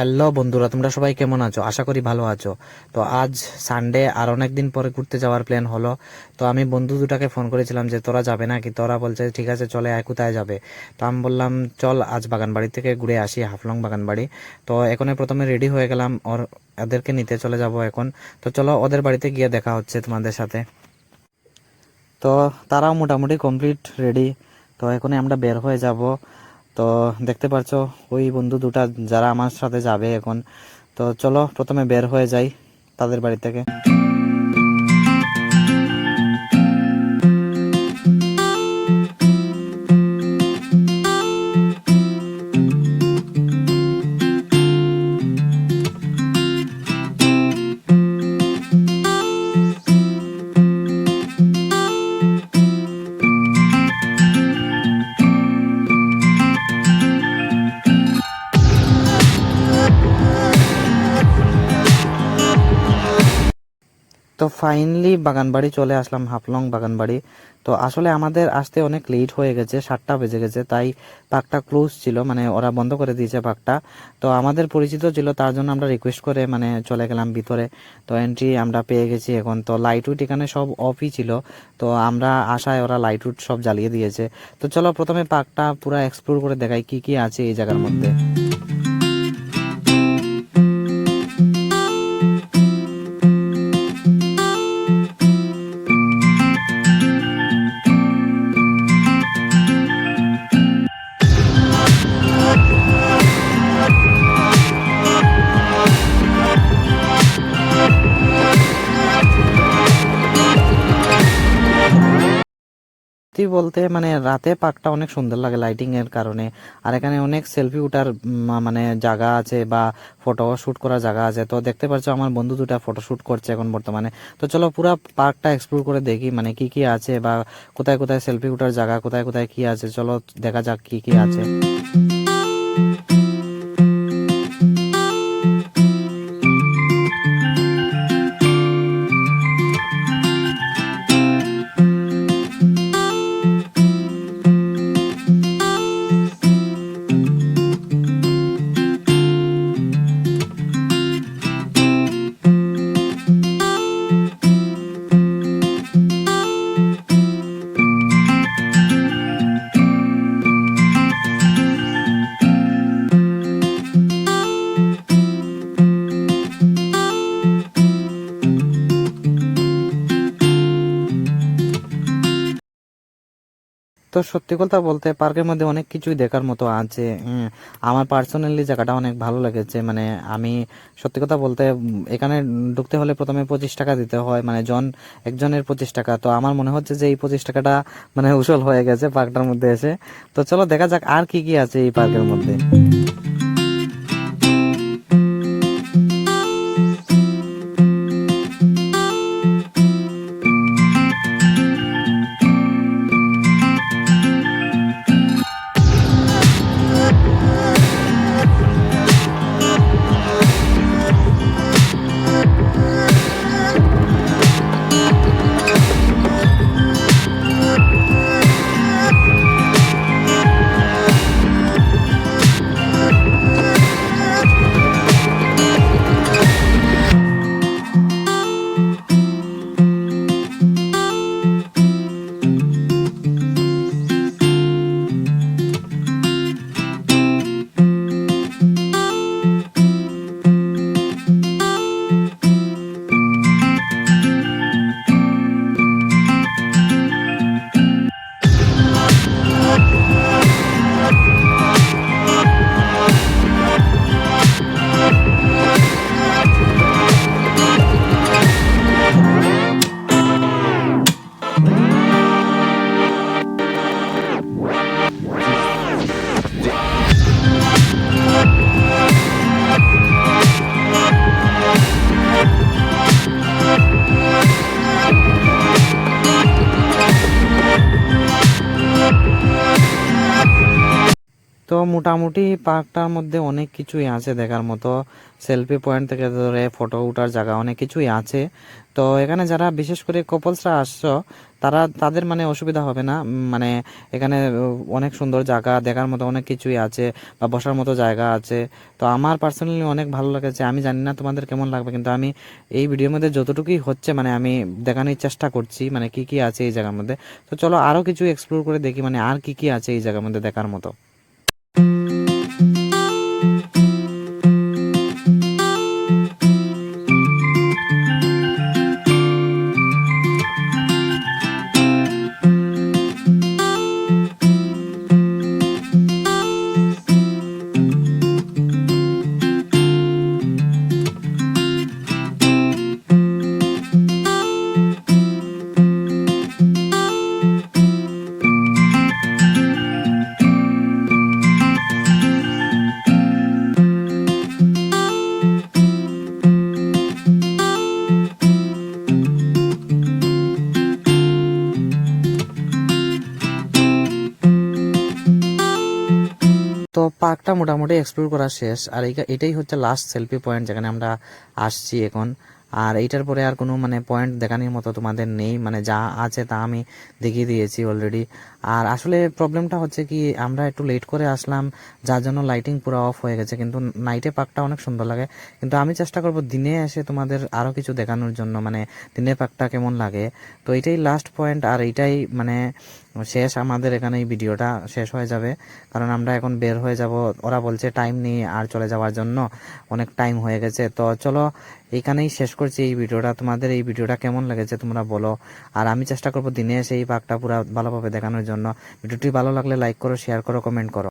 Hello বন্ধুরা, তোমরা সবাই কেমন আছো? আশা করি ভালো আছো। তো আজ সানডে আর অনেক দিন পরে ঘুরতে যাওয়ার প্ল্যান হলো। তো আমি বন্ধু দুটাকে ফোন করেছিলাম যে তোরা যাবে নাকি? তোরা বলছে, ঠিক আছে, চলে আয়, কোথায় যাবে? তো আমি বললাম, চল আজ বাগানবাড়ি থেকে ঘুরে আসি হাফলং বাগানবাড়ি। তো এখন প্রথমে রেডি হয়ে গেলাম, ওর, ওদেরকে নিতে চলে যাব এখন। তো চলো ওদের বাড়িতে গিয়ে দেখা হচ্ছে তোমাদের সাথে। তো তারাও মোটামুটি কমপ্লিট রেডি তো এখনই আমরা বের হয়ে যাব। তো দেখতে পারছ, ওই বন্ধু দুটা যারা আমার সাথে যাবে এখন। তো চলো, প্রথমে বের হয়ে যাই তাদের বাড়ি থেকে। তো ফাইনালি বাগানবাড়ি চলে আসলাম, হাফলং বাগানবাড়ি। তো আসলে আমাদের আসতে অনেক লেট হয়ে গেছে, সাতটা বেজে গেছে, তাই পার্কটা ক্লোজ ছিল মানে ওরা বন্ধ করে দিয়েছে পার্কটা তো আমাদের পরিচিত ছিল, তার জন্য আমরা রিকোয়েস্ট করে মানে চলে গেলাম ভিতরে। তো এন্ট্রি আমরা পেয়ে গেছি এখন। তো লাইট উইট এখানে সব অফই ছিল। তো আমরা আশায় ওরা লাইট উইট সব জ্বালিয়ে দিয়েছে। তো চলো প্রথমে পার্কটা পুরো এক্সপ্লোর করে দেখাই কি কি আছে এই জায়গার মধ্যে। সত্যি বলতে মানে রাতে পার্কটা অনেক সুন্দর লাগে লাইটিং এর কারণে। আর এখানে অনেক সেলফি উঠার মানে জায়গা আছে বা ফটো শুট করার জায়গা আছে। তো দেখতে পাচ্ছ আমার বন্ধু দুটা ফটো শুট করছে এখন বর্তমানে। তো চলো পুরো পার্কটা এক্সপ্লোর করে দেখি মানে কি কি আছে বা কোথায় কোথায় সেলফি উঠার জায়গা, কোথায় কোথায় কি আছে। চলো দেখা যাক কি কি আছে। তো সত্যি কথা বলতে পার্কের মধ্যে অনেক কিছুই দেখার মতো আছে আমার পার্সোনালি জায়গাটা অনেক ভালো লেগেছে মানে আমি সত্যি কথা বলতে, এখানে ঢুকতে হলে প্রথমে পঁচিশ টাকা দিতে হয় মানে জন, একজনের পঁচিশ টাকা। তো আমার মনে হচ্ছে যে এই পঁচিশ টাকাটা মানে উসল হয়ে গেছে পার্কটার মধ্যে এসে। তো চলো দেখা যাক আর কি কি আছে এই পার্কের মধ্যে। মোটামুটি পার্কটার মধ্যে অনেক কিছুই আছে দেখার মতো। সেলফি পয়েন্ট থেকে ধরে ফটো ওঠার জায়গা অনেক কিছুই আছে। তো এখানে যারা বিশেষ করে কপলসরা আসছো, তারা, তাদের মানে অসুবিধা হবে না। মানে এখানে অনেক সুন্দর জায়গা, দেখার মতো অনেক কিছুই আছে বা বসার মতো জায়গা আছে। তো আমার পার্সোনালি অনেক ভালো লেগেছে। আমি জানি না তোমাদের কেমন লাগবে, কিন্তু আমি এই ভিডিওর মধ্যে যতটুকুই হচ্ছে মানে আমি দেখানোর চেষ্টা করছি মানে কি কি আছে এই জায়গার মধ্যে। তো চলো আরও কিছু এক্সপ্লোর করে দেখি মানে আর কি কি আছে এই জায়গার মধ্যে দেখার মতো। তো পার্কটা মোটামুটি এক্সপ্লোর করা শেষ। আর এটাই হচ্ছে লাস্ট সেলফি পয়েন্ট যেখানে আমরা আসছি এখন। আর এইটার পরে আর কোনো মানে পয়েন্ট দেখানোর মতো তোমাদের নেই। মানে যা আছে তা আমি দেখিয়ে দিয়েছি অলরেডি আর আসলে প্রবলেমটা হচ্ছে কি, আমরা একটু লেট করে আসলাম, যার জন্য লাইটিং পুরো অফ হয়ে গেছে। কিন্তু নাইটে পার্কটা অনেক সুন্দর লাগে। কিন্তু আমি চেষ্টা করব দিনে এসে তোমাদের আরও কিছু দেখানোর জন্য। মানে দিনের পার্কটা কেমন লাগে। তো এটাই লাস্ট পয়েন্ট আর এইটাই মানে শেষ আমাদের এখানে এই ভিডিওটা শেষ হয়ে যাবে। কারণ আমরা এখন বের হয়ে যাব। ওরা বলছে টাইম নিয়ে আর চলে যাওয়ার জন্য অনেক টাইম হয়ে গেছে। তো চলো এইখানেই শেষ করছি এই ভিডিওটা। তোমাদের এই ভিডিওটা কেমন লেগেছে তোমরা বলো। আর আমি চেষ্টা করব দিনে এসে এই পাকটা পুরো ভালোভাবে দেখানোর জন্য। ভিডিওটি ভালো লাগলে লাইক করো শেয়ার করো কমেন্ট করো।